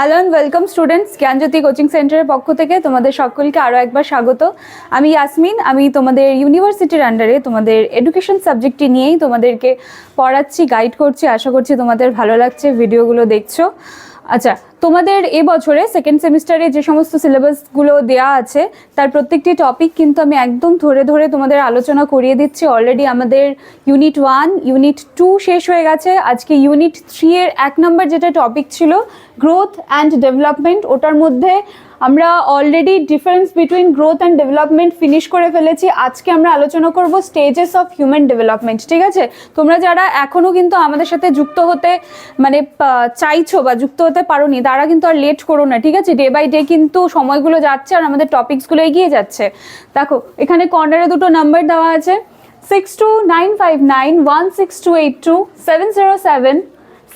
Hello and welcome students Gyanjyoti coaching সেন্টারের পক্ষ থেকে তোমাদের সকলকে আরও একবার স্বাগত। আমি ইয়াসমিন আমি তোমাদের ইউনিভার্সিটির আন্ডারে তোমাদের এডুকেশন সাবজেক্টটি নিয়েই তোমাদেরকে পড়াচ্ছি গাইড করছি, আশা করছি তোমাদের ভালো লাগছে ভিডিওগুলো দেখছ। আচ্ছা তোমাদের এবছরে সেকেন্ড সেমিস্টারে যে সমস্ত সিলেবাসগুলো দেওয়া আছে, তার প্রত্যেকটি টপিক কিন্তু আমি একদম ধরে ধরে তোমাদের আলোচনা করিয়ে দিচ্ছি। অলরেডি আমাদের ইউনিট ওয়ান ইউনিট টু শেষ হয়ে গেছে। আজকে ইউনিট থ্রি এর এক নম্বর যেটা টপিক ছিল গ্রোথ অ্যান্ড ডেভেলপমেন্ট ওটার মধ্যে আমরা already difference between growth and development finish করে ফেলেছি। আজকে আমরা আলোচনা করব স্টেজেস অফ হিউম্যান ডেভেলপমেন্ট ঠিক আছে? তোমরা যারা এখনও কিন্তু আমাদের সাথে যুক্ত হতে মানে চাইছো বা যুক্ত হতে পারোনি, তারা কিন্তু আর লেট করো না, ঠিক আছে? ডে বাই ডে কিন্তু সময়গুলো যাচ্ছে আর আমাদের টপিকসগুলো এগিয়ে যাচ্ছে। দেখো, এখানে কর্নারে দুটো নাম্বার দেওয়া আছে। Six two nine five nine one six two eight two seven zero seven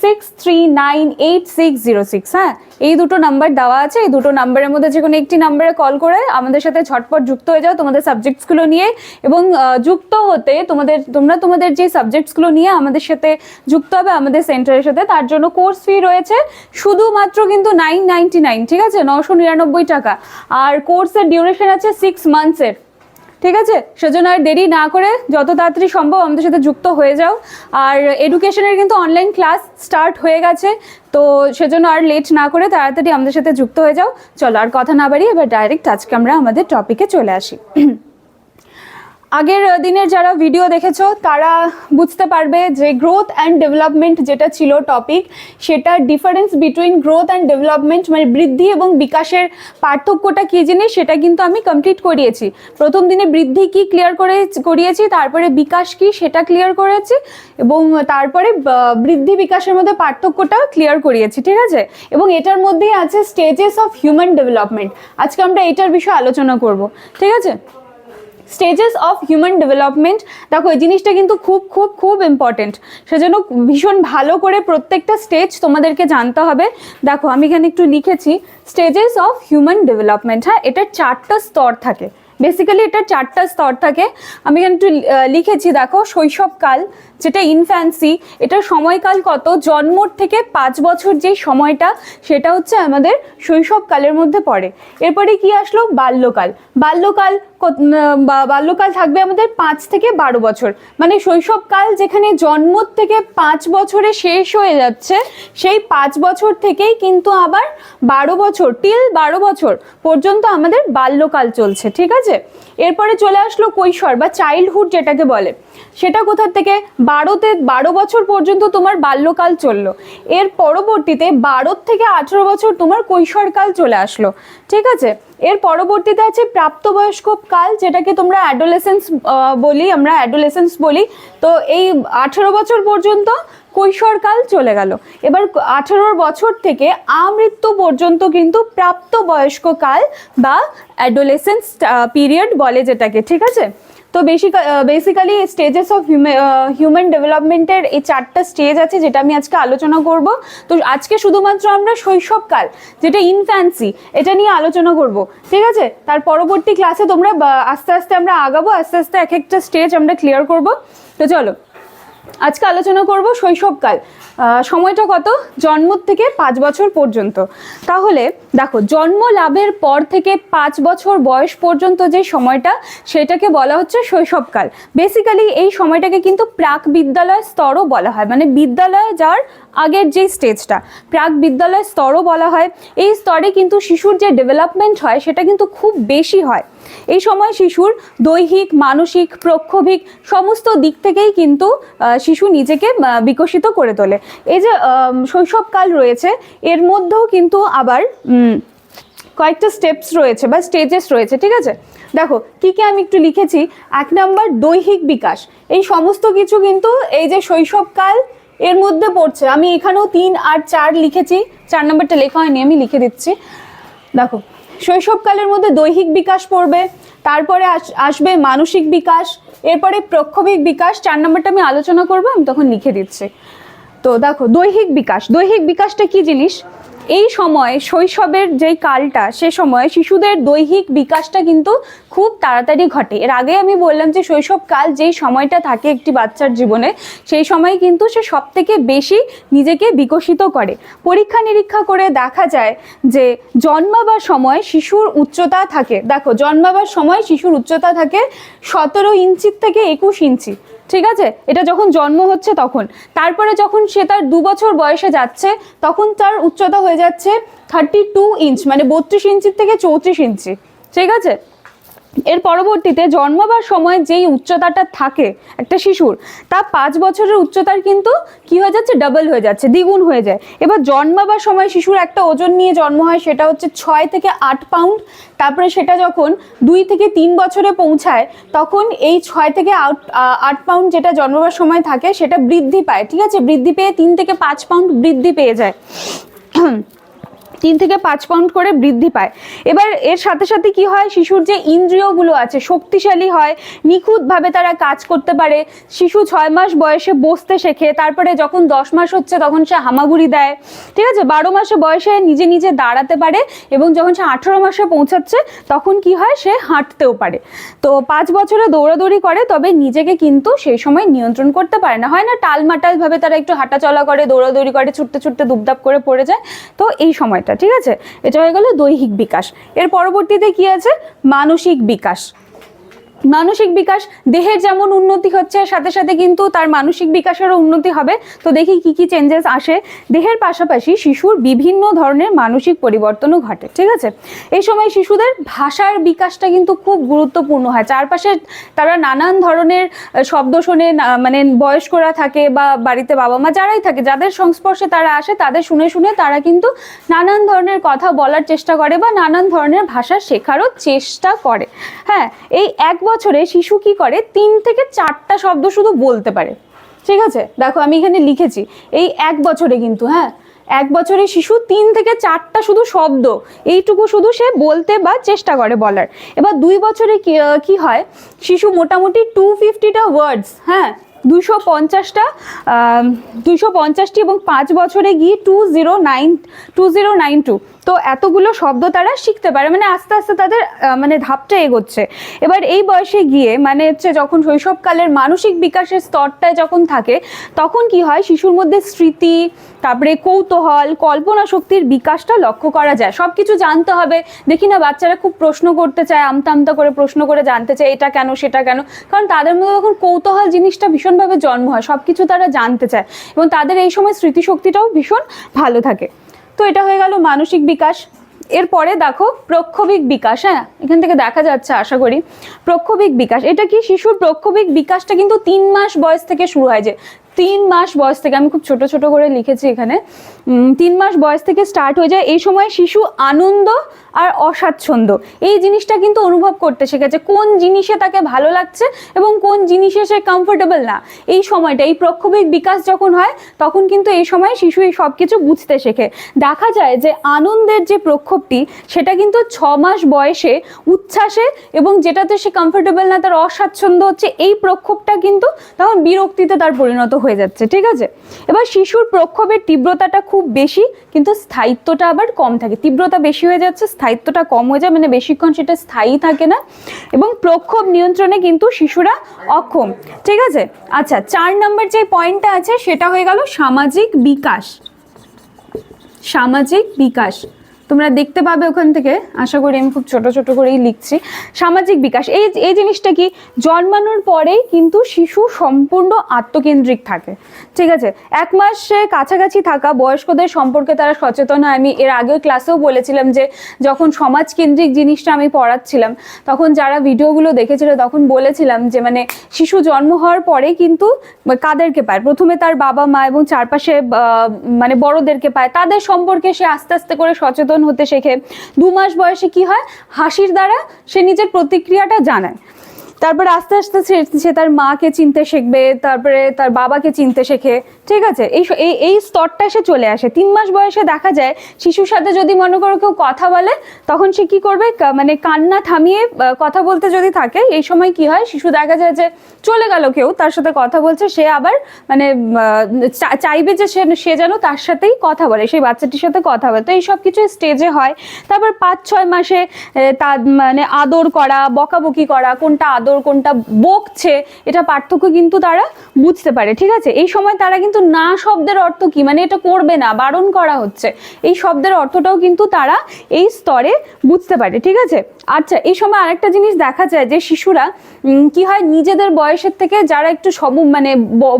six three nine eight six zero six হ্যাঁ? এই দুটো নাম্বার দেওয়া আছে। এই দুটো নাম্বারের মধ্যে যে কোনো একটি নাম্বারে কল করে আমাদের সাথে ঝটপট যুক্ত হয়ে যাও তোমাদের সাবজেক্টসগুলো নিয়ে এবং যুক্ত হতে তোমাদের, তোমরা তোমাদের যে সাবজেক্টসগুলো নিয়ে আমাদের সাথে যুক্ত হবে আমাদের সেন্টারের সাথে, তার জন্য কোর্স ফি রয়েছে। শুধুমাত্র কিন্তু নাইন নাইনটি নাইন ঠিক আছে? নশো নিরানব্বই টাকা। আর কোর্সের ডিউরেশন আছে সিক্স মান্থসের ঠিক আছে? সেজন্য আর দেরি না করে যত তাড়াতাড়ি সম্ভব আমাদের সাথে যুক্ত হয়ে যাও। আর এডুকেশনের কিন্তু অনলাইন ক্লাস স্টার্ট হয়ে গেছে, তো সেজন্য আর লেট না করে তাড়াতাড়ি আমাদের সাথে যুক্ত হয়ে যাও। চলো আর কথা না বাড়ি এবার ডাইরেক্ট আজকে আমরা আমাদের টপিকে চলে আসি। আগের দিনের যারা ভিডিও দেখেছ, তারা বুঝতে পারবে যে গ্রোথ অ্যান্ড ডেভেলপমেন্ট যেটা ছিল টপিক সেটা difference between growth and development মানে বৃদ্ধি এবং বিকাশের পার্থক্যটা কী জিনিস, সেটা কিন্তু আমি কমপ্লিট করিয়েছি। প্রথম দিনে বৃদ্ধি কি ক্লিয়ার করে, করিয়েছি, তারপরে বিকাশ কি, সেটা ক্লিয়ার করেছি, এবং তারপরে বৃদ্ধি বিকাশের মধ্যে পার্থক্যটা ক্লিয়ার করিয়েছি, ঠিক আছে? এবং এটার মধ্যেই আছে স্টেজেস অফ হিউম্যান ডেভেলপমেন্ট আজকে আমরা এটার বিষয়ে আলোচনা করব, ঠিক আছে? স্টেজেস অফ হিউম্যান ডেভেলপমেন্ট দেখো, এই জিনিসটা কিন্তু খুব খুব খুব ইম্পর্টেন্ট সেজন্য ভীষণ ভালো করে প্রত্যেকটা স্টেজ তোমাদেরকে জানতে হবে। দেখো, আমি এখানে একটু লিখেছি স্টেজেস অফ হিউম্যান ডেভেলপমেন্ট হ্যাঁ এটার চারটা স্তর থাকে। বেসিক্যালি এটা চারটা স্তর থাকে। আমি এখানে একটু লিখেছি, দেখো, শৈশবকাল যেটা ইনফ্যান্সি এটা সময়কাল কত, জন্মর থেকে পাঁচ বছর যে সময়টা, সেটা হচ্ছে আমাদের শৈশবকালের মধ্যে পড়ে। এরপরে কি আসলো? বাল্যকাল। বাল্যকাল বাল্যকাল থাকবে আমাদের পাঁচ থেকে বারো বছর। মানে শৈশবকাল যেখানে জন্ম থেকে পাঁচ বছরে শেষ হয়ে যাচ্ছে, সেই পাঁচ বছর থেকেই কিন্তু আবার বারো বছর টিল বারো বছর পর্যন্ত আমাদের বাল্যকাল চলছে, ঠিক আছে? এরপরে চলে আসলো কৈশোর, বা চাইল্ডহুড যেটাকে বলে। সেটা কোথার থেকে? বারোতে, বারো বছর পর্যন্ত তোমার বাল্যকাল চলল। এর পরবর্তীতে বারো থেকে আঠেরো বছর তোমার কৈশোরকাল চলে আসলো। ঠিক আছে? এর পরবর্তীতে আছে প্রাপ্তবয়স্ক কাল, যেটাকে তোমরা অ্যাডোলেসেন্স বলি, আমরা অ্যাডোলেসেন্স বলি। তো এই আঠেরো বছর পর্যন্ত কৈশোরকাল চলে গেল। এবার আঠেরো বছর থেকে আমৃত্যু পর্যন্ত কিন্তু প্রাপ্তবয়স্ক কাল বা অ্যাডোলেসেন্স পিরিয়ড বলে যেটাকে। ঠিক আছে? তো বেসিক্যালি স্টেজেস অফ হিউম্যান ডেভেলপমেন্টের এই চারটা স্টেজ আছে যেটা আমি আজকে আলোচনা করব। তো আজকে শুধুমাত্র আমরা শৈশবকাল, যেটা ইনফ্যান্সি এটা নিয়ে আলোচনা করব। ঠিক আছে? তার পরবর্তী ক্লাসে তোমরা আস্তে আস্তে আমরা আগাবো, আস্তে আস্তে এক একটা স্টেজ আমরা ক্লিয়ার করব। তো চলো, আজকে আলোচনা করব শৈশবকাল। সময়টা কত? জন্ম থেকে পাঁচ বছর পর্যন্ত। তাহলে দেখো, জন্ম লাভের পর থেকে পাঁচ বছর বয়স পর্যন্ত যে সময়টা, সেটাকে বলা হচ্ছে শৈশবকাল। বেসিক্যালি এই সময়টাকে কিন্তু প্রাক বিদ্যালয় স্তরও বলা হয়। মানে বিদ্যালয়ে যাওয়ার আগের যে স্টেজটা, প্রাক বিদ্যালয় স্তরও বলা হয়, এই স্তরে কিন্তু শিশুর যে ডেভেলপমেন্ট হয় সেটা কিন্তু খুব বেশি হয়। এই সময় শিশুর দৈহিক, মানসিক, প্রক্ষোভিক সমস্ত দিক থেকেই কিন্তু শিশু নিজেকে বিকশিত করে তোলে। এই যে শৈশবকাল রয়েছে, এর মধ্যেও কিন্তু আবার কয়েকটা স্টেপস রয়েছে বা স্টেজেস রয়েছে, ঠিক আছে? দেখো, কি কি আমি একটু লিখেছি। এক নাম্বার, দৈহিক বিকাশ। এই সমস্ত কিছু কিন্তু এই যে শৈশবকাল এর মধ্যে পড়ছে, আমি এখানেও তিন আর চার লিখেছি, চার নম্বরটা লেখা হয়নি, আমি লিখে দিচ্ছি। দেখো, শৈশবকালের মধ্যে দৈহিক বিকাশ পড়বে, তারপরে আস- আসবে মানসিক বিকাশ, এরপরে প্রক্ষোভিক বিকাশ, চার নম্বরটা আমি আলোচনা করব, আমি তখন লিখে দিচ্ছি। তো দেখো, দৈহিক বিকাশ, দৈহিক বিকাশটা কি জিনিস? এই সময় শৈশবের যেই কালটা, সে সময় শিশুদের দৈহিক বিকাশটা কিন্তু খুব তাড়াতাড়ি ঘটে। এর আগে আমি বললাম যে শৈশবকাল যেই সময়টা থাকে একটি বাচ্চার জীবনে, সেই সময় কিন্তু সে সব থেকে বেশি নিজেকে বিকশিত করে। পরীক্ষা নিরীক্ষা করে দেখা যায় যে জন্মাবার সময় শিশুর উচ্চতা থাকে। দেখো, জন্মাবার সময় শিশুর উচ্চতা থাকে সতেরো ইঞ্চির থেকে একুশ ইঞ্চি। ঠিক আছে? এটা যখন জন্ম হচ্ছে তখন। তারপরে যখন সে তার দু বছর বয়সে যাচ্ছে, তখন তার উচ্চতা হয়ে যাচ্ছে থার্টি টু ইঞ্চ মানে বত্রিশ ইঞ্চির থেকে চৌত্রিশ ইঞ্চি। ঠিক আছে? এর পরবর্তীতে জন্মাবার সময় যেই উচ্চতাটা থাকে একটা শিশুর, তা পাঁচ বছরের উচ্চতার কিন্তু কি হয়ে যাচ্ছে? ডাবল হয়ে যাচ্ছে, দ্বিগুণ হয়ে যায়। এবার জন্মাবার সময় শিশুর একটা ওজন নিয়ে জন্ম হয়, সেটা হচ্ছে ছয় থেকে আট পাউন্ড তারপরে সেটা যখন দুই থেকে তিন বছরে পৌঁছায়, তখন এই ছয় থেকে আট আট পাউন্ড যেটা জন্মাবার সময় থাকে, সেটা বৃদ্ধি পায়, ঠিক আছে? বৃদ্ধি পেয়ে তিন থেকে পাঁচ পাউন্ড বৃদ্ধি পেয়ে যায়। তিন থেকে পাঁচ পাউন্ড করে বৃদ্ধি পায়। এবার এর সাথে সাথে কি হয়? শিশুর যে ইন্দ্রিয়গুলো আছে, শক্তিশালী হয়, নিখুঁতভাবে তারা কাজ করতে পারে। শিশু ছয় মাস বয়সে বসতে শেখে, তারপরে যখন দশ মাস হচ্ছে তখন সে হামাগুড়ি দেয়। ঠিক আছে? বারো মাসে বয়সে নিজে নিজে দাঁড়াতে পারে এবং যখন সে আঠেরো মাসে পৌঁছাচ্ছে, তখন কি হয়? সে হাঁটতেও পারে। তো পাঁচ বছরে দৌড়াদৌড়ি করে, তবে নিজেকে কিন্তু সেই সময় নিয়ন্ত্রণ করতে পারে না। হয় না, টালমাটালভাবে তারা একটু হাঁটাচলা করে, দৌড়াদৌড়ি করে, ছুটতে ছুটতে দুপদাপ করে পড়ে যায়? তো এই সময়টা ঠিক আছে? এটা হয়ে গেল দৈহিক বিকাশ। এর পরবর্তীতে কি আছে? মানসিক বিকাশ। মানসিক বিকাশ, দেহের যেমন উন্নতি হচ্ছে, সাথে সাথে কিন্তু তার মানসিক বিকাশেরও উন্নতি হবে। তো দেখি কি কি চেঞ্জেস আসে। দেহের পাশাপাশি শিশুর বিভিন্ন ধরনের মানসিক পরিবর্তনও ঘটে, ঠিক আছে? এই সময় শিশুদের ভাষার বিকাশটা কিন্তু খুব গুরুত্বপূর্ণ হয়। চারপাশে তারা নানান ধরনের শব্দ শোনে মানে বয়স্করা থাকে বা বাড়িতে বাবা মা যারাই থাকে, যাদের সংস্পর্শে তারা আসে, তাদের শুনে শুনে তারা কিন্তু নানান ধরনের কথা বলার চেষ্টা করে বা নানান ধরনের ভাষা শেখারও চেষ্টা করে। হ্যাঁ এই এক বছরে শিশু কি করে? তিন থেকে চারটা শব্দ শুধু বলতে পারে। ঠিক আছে? দেখো, আমি এখানে লিখেছি, এই এক বছরে কিন্তু হ্যাঁ? এক বছরে শিশু তিন থেকে চারটা শুধু শব্দ, এইটুকু শুধু সে বলতে বা চেষ্টা করে বলার। এবার দুই বছরে কি হয়? শিশু মোটামুটি টু ফিফটিটা ওয়ার্ডস হ্যাঁ? দুশো পঞ্চাশটা দুশো পঞ্চাশটি এবং পাঁচ বছরে গিয়ে two zero nine two zero nine two তো এতগুলো শব্দ তারা শিখতে পারে মানে আস্তে আস্তে তাদের মানে ধাপটা এগোচ্ছে। এবার এই বয়সে গিয়ে মানে হচ্ছে যখন শৈশবকালের মানসিক বিকাশের স্তরটায় যখন থাকে, তখন কি হয়? শিশুর মধ্যে স্মৃতি, তারপরে কৌতূহল, কল্পনা শক্তির বিকাশটা লক্ষ্য করা যায়। সব কিছু জানতে হবে। দেখি না, বাচ্চারা খুব প্রশ্ন করতে চায় আমতা আমতা করে প্রশ্ন করে জানতে চায়, এটা কেন, সেটা কেন? কারণ তাদের মধ্যে তখন কৌতূহল জিনিসটা ভীষণভাবে জন্ম হয় সব কিছু তারা জানতে চায়। এবং তাদের এই সময় স্মৃতিশক্তিটাও ভীষণ ভালো থাকে। তো এটা হয়ে গেল মানসিক বিকাশ। এরপরে দেখো প্রক্ষোভিক বিকাশ হ্যাঁ? এখান থেকে দেখা যাচ্ছে, আশা করি। প্রক্ষোভিক বিকাশ, এটা কি শিশুর প্রক্ষোভিক বিকাশটা কিন্তু তিন মাস বয়স থেকে শুরু হয় যে, তিন মাস বয়স থেকে, আমি খুব ছোট ছোট করে লিখেছি এখানে তিন মাস বয়স থেকে স্টার্ট হয়ে যায়। এই সময় শিশু আনন্দ আর অস্বাচ্ছন্দ্য এই জিনিসটা কিন্তু অনুভব করতে শিখেছে কোন জিনিসে তাকে ভালো লাগছে এবং কোন জিনিসে সে কমফোর্টেবল না। এই সময়টা, এই প্রক্ষোভিক বিকাশ যখন হয়, তখন কিন্তু এই সময় শিশু এই সব কিছু বুঝতে শেখে। দেখা যায় যে আনন্দের যে প্রক্ষোভটি, সেটা কিন্তু ছ মাস বয়সে উচ্ছ্বাসে এবং যেটাতে সে কমফোর্টেবল না, তার অস্বাচ্ছন্দ্য হচ্ছে, এই প্রক্ষোভটা কিন্তু তখন বিরক্তিতে তার পরিণত হয়ে যাচ্ছে, ঠিক আছে? এবার শিশুর প্রক্ষোভের তীব্রতাটা খুব বেশি, কিন্তু স্থায়িত্বটা আবার কম থাকে। তীব্রতা বেশি হয়ে যাচ্ছে স্থায়িত্বটা কম হয়ে যায় মানে বেশিক্ষণ সেটা স্থায়ী থাকে না এবং প্রক্ষোভ নিয়ন্ত্রণে কিন্তু শিশুরা অক্ষম। ঠিক আছে? আচ্ছা চার নম্বর যে পয়েন্টটা আছে, সেটা হয়ে গেল সামাজিক বিকাশ। সামাজিক বিকাশ। তোমরা দেখতে পাবে ওখান থেকে। আশা করি আমি খুব ছোট ছোট করেই লিখছি। সামাজিক বিকাশ, এই এই জিনিসটা কি? জন্মানোর পরেই কিন্তু শিশু সম্পূর্ণ আত্মকেন্দ্রিক থাকে। ঠিক আছে? এক মাসে কাছাকাছি থাকা বয়স্কদের সম্পর্কে তারা সচেতন হয়। আমি এর আগেও ক্লাসেও বলেছিলাম যে, যখন সমাজকেন্দ্রিক জিনিসটা আমি পড়াচ্ছিলাম, তখন যারা ভিডিওগুলো দেখেছিল, তখন বলেছিলাম যে মানে শিশু জন্ম হওয়ার পরে কিন্তু কাদেরকে পায়? প্রথমে তার বাবা মা এবং চারপাশে মানে বড়দেরকে পায়। তাদের সম্পর্কে সে আস্তে আস্তে করে সচেতন হতে শেখে। দু মাস বয়সে কি হয়? হাসির দ্বারা সে নিজের প্রতিক্রিয়াটা জানায়। তারপরে আস্তে আস্তে সে তার মাকে চিনতে শিখবে, তারপরে তার বাবাকে চিনতে শেখে। ঠিক আছে? এই এই এই স্তরটা সে চলে আসে। তিন মাস বয়সে দেখা যায়, শিশুর সাথে যদি মনে করো কেউ কথা বলে, তখন সে কি করবে? মানে কান্না থামিয়ে কথা বলতে যদি থাকে, এই সময় কি হয়? শিশু দেখা যায় যে চলে গেল কেউ, তার সাথে কথা বলছে, সে আবার মানে চাইবে যে সে যেন তার সাথেই কথা বলে, সেই বাচ্চাটির সাথে কথা বলে। তো এই সব কিছু স্টেজে হয়। তারপর পাঁচ, ছয় মাসে তার মানে আদর করা, বকাবকি করা, কোনটা আদর কোনটা বকছে, এটা পার্থক্য কিন্তু তারা বুঝতে পারে, ঠিক আছে? এই সময় তারা কিন্তু না শব্দের অর্থ কি? মানে এটা করবে না, বারণ করা হচ্ছে। এই শব্দের অর্থটাও কিন্তু তারা এই স্তরে বুঝতে পারে, ঠিক আছে? আচ্ছা এই সময় আরেকটা জিনিস দেখা যায় যে শিশুরা কি হয়, নিজেদের বয়সের থেকে যারা একটু সম মানে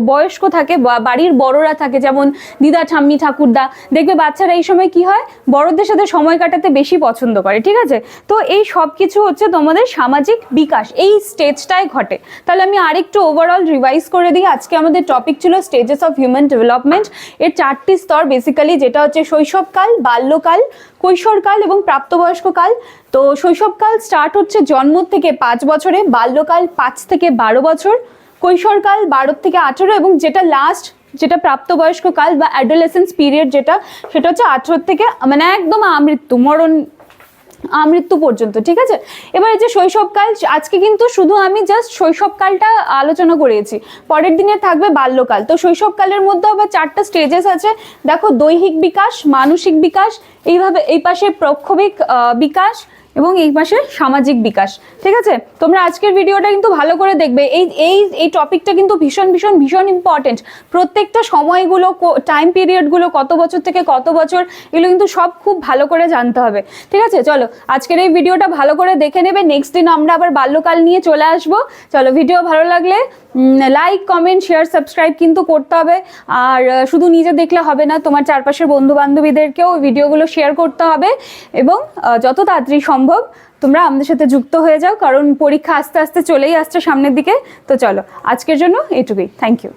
বয়স্ক থাকে বাড়ির বড়রা থাকে, যেমন দিদা, ঠাম্মি, ঠাকুরদা, দেখবে বাচ্চারা এই সময় কি হয়, বড়দের সাথে সময় কাটাতে বেশি পছন্দ করে, ঠিক আছে? তো এই সব কিছু হচ্ছে তোমাদের সামাজিক বিকাশ, এই স্টেজটায় ঘটে। তাহলে আমি আরেকটু ওভারঅল রিভাইজ করে দিই। আজকে আমাদের টপিক ছিল স্টেজেস অফ হিউম্যান ডেভেলপমেন্ট এর চারটি স্তর বেসিক্যালি যেটা হচ্ছে শৈশবকাল, বাল্যকাল, কৈশোরকাল এবং প্রাপ্তবয়স্ককাল। তো শৈশবকাল স্টার্ট হচ্ছে জন্ম থেকে পাঁচ বছরে, বাল্যকাল পাঁচ থেকে বারো বছর, কৈশোরকাল বারো থেকে আঠেরো এবং যেটা লাস্ট যেটা প্রাপ্তবয়স্ক কাল বা অ্যাডোলেসেন্স পিরিয়ড যেটা, সেটা হচ্ছে আঠেরো থেকে মানে একদম আমৃত্যু, মরণ আমৃত্যু পর্যন্ত, ঠিক আছে? এবার যে শৈশবকাল, আজকে কিন্তু শুধু আমি জাস্ট শৈশবকালটা আলোচনা করেছি, পরের দিনে থাকবে বাল্যকাল। তো শৈশবকালের মধ্যে আবার চারটা স্টেজেস আছে, দেখো দৈহিক বিকাশ, মানসিক বিকাশ, এইভাবে এই পাশে প্রক্ষোভিক বিকাশ এবং এই পাশে সামাজিক বিকাশ। ঠিক আছে? তোমরা আজকের ভিডিওটা কিন্তু ভালো করে দেখবে। এই এই এই টপিকটা কিন্তু ভীষণ ভীষণ ভীষণ ইম্পর্টেন্ট প্রত্যেকটা সময়গুলো টাইম পিরিয়ডগুলো কত বছর থেকে কত বছর, এগুলো কিন্তু সব খুব ভালো করে জানতে হবে। ঠিক আছে? চলো, আজকের এই ভিডিওটা ভালো করে দেখে নেবে। নেক্সট দিন আমরা আবার বাল্যকাল নিয়ে চলে আসব। চলো ভিডিও ভালো লাগলে লাইক কমেন্ট শেয়ার সাবস্ক্রাইব কিন্তু করতে হবে। আর শুধু নিজে দেখলে হবে না, তোমার চারপাশের বন্ধু বান্ধবীদেরকেও ভিডিওগুলো শেয়ার করতে হবে। এবং যত তাড়াতাড়ি সম্ভব তোমরা আমাদের সাথে যুক্ত হয়ে যাও, কারণ পরীক্ষা আস্তে আস্তে চলেই আসছে সামনের দিকে। তো চলো, আজকের জন্য এটুকুই। Thank you